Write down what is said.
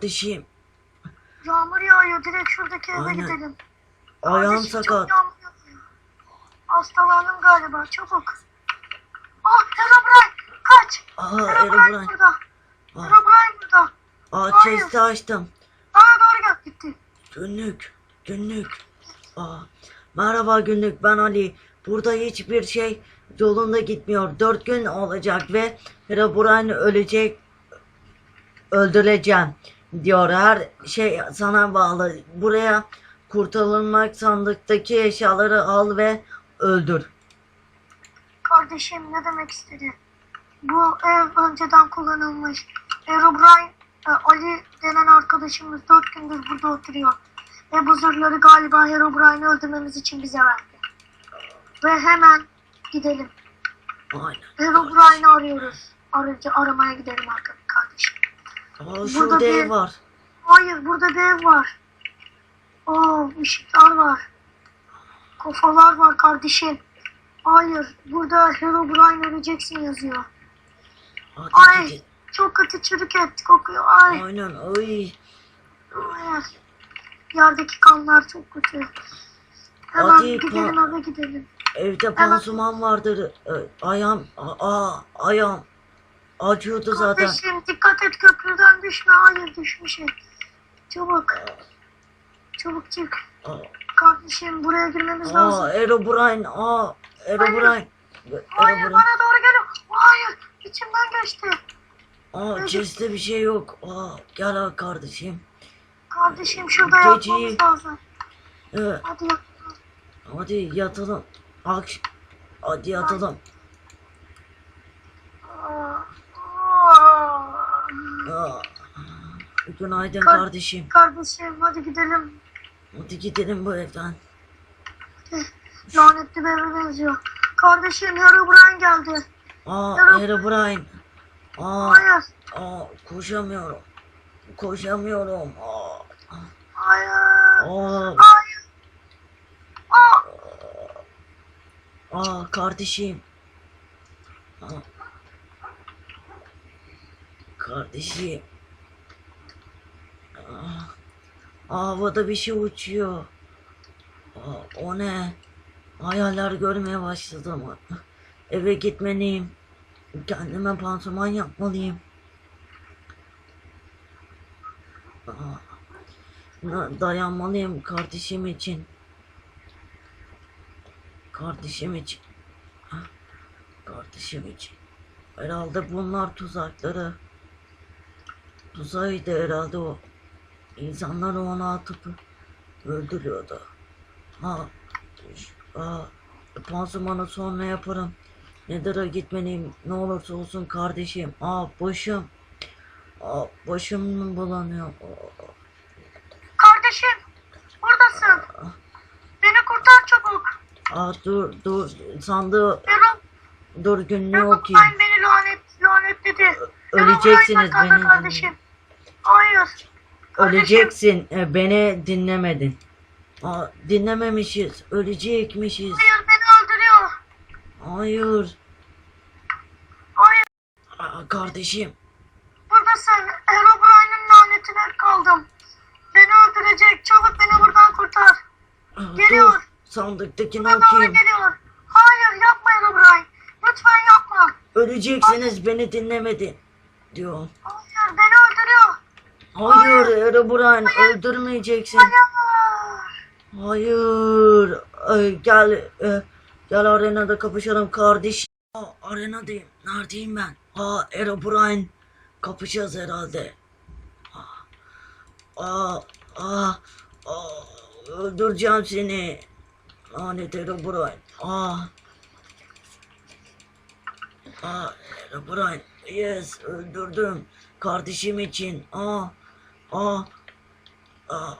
kardeşim. Yağmur yağıyor. Direkt şuradaki eve Aynen. gidelim. Ayağım Kardeşim, çok sakat. yağmur yağıyor. Hastalandım galiba. Çabuk. Ah Herobrine. Kaç. Aa Herobrine Erebrine. burada. Aa, Herobrine burada. aa Hayır. chest'i açtım. Bana doğru gel. Gitti. Günlük. Günlük. Aa, merhaba günlük ben Ali. Burada hiçbir şey yolunda gitmiyor. Dört gün olacak ve Herobrine ölecek. Öldüreceğim diyor. Her şey sana bağlı. Buraya kurtulmak sandıktaki eşyaları al ve öldür. Kardeşim ne demek istedi? Bu ev önceden kullanılmış. Herobrine e, Ali denen arkadaşımız dört gündür burada oturuyor. Ve bu zırhları galiba Herobrine'i öldürmemiz için bize verdi. Ve hemen gidelim. Aynen. Herobrine'i arıyoruz. Aracı aramaya gidelim arka- kardeşim. Aa, Burada şurada bir- ev var. Hayır burada bir ev var. Oo ışıklar var. Kafalar var kardeşim. Hayır burada Herobrine öleceksin yazıyor. Hadi Ay gidin. çok kötü çürük et kokuyor. Ay, Aynen. Ay. ay. Yerdeki kanlar çok kötü. Hemen Hadi, gidelim eve gidelim. Evde pansuman vardır. Ayağım, aa, ayağım acıyordu zaten. Kardeşim dikkat et köprüden düşme. Hayır düşmüşüm. Çabuk. Çabuk çık. Aa, Kardeşim buraya girmemiz lazım. aa Erobrine, aa, Erobrine. Hayır Erobrine. bana doğru geliyor. Hayır içimden geçti. Aa, chest'te bir şey yok. Aa, gel ha kardeşim. Kardeşim şurada Geceyi- yapmamız lazım. Ee, Hadi yap. hadi yatalım. Akş hadi yatalım. Aa, aa. Günaydın Kar- kardeşim. Kardeşim hadi gidelim. Hadi gidelim bu evden. Lanetli bir eve benziyor. Kardeşim Herobrine geldi. Aa, Yürü. Herobrine. Aa, Hayır. aa, koşamıyorum. Koşamıyorum. Aa, Hayır. aa, Hayır. Aa, aa kardeşim. Aa. Kardeşim. Aa, aa, havada bir şey uçuyor. Aa, o ne? Hayaller görmeye başladım. Eve gitmeliyim. Kendime pansuman yapmalıyım. Aa, na- dayanmalıyım kardeşim için. Kardeşim için. Kardeşim için. Herhalde bunlar tuzakları. Tuzağıydı herhalde o. İnsanları ona atıp öldürüyordu. Ha, aa, pansumanı sonra yaparım. Nedir'e gitmeliyim. Ne olursa olsun kardeşim. Aa başım. Aa başım bulanıyor. Aa, kardeşim buradasın. Beni kurtar çabuk. Aa dur dur sandığı Hero, dur günlüğü okuyayım. beni lanet lanetledi. Öleceksiniz Herobrine beni. kardeşim. Hayır. Kardeşim, Öleceksin. E, beni dinlemedin. Aa, dinlememişiz. Ölecekmişiz. Hayır beni öldürüyor. Hayır. Hayır. Aa, kardeşim. Buradasın. Herobrine'in lanetine kaldım. Beni öldürecek. Çabuk beni buradan kurtar. Aa, Geliyor. dur. Sandıktakini doğru okuyayım. geliyor. Hayır yapma Herobrine. Lütfen yapma. Öleceksiniz beni dinlemedin. Diyor. Hayır beni öldürüyor. Hayır Erebrine öldürmeyeceksin. Hayır. Hayır. Ay, gel e, gel arenada kapışalım kardeş. Aa, arenadayım. Neredeyim ben? Aa Erebrine. Kapışacağız herhalde. Aa, aa, aa, öldüreceğim seni. Lanet Erebrine. Aa. Aa Erebrine. Yes öldürdüm. Kardeşim için. Aa. Aa. Aa.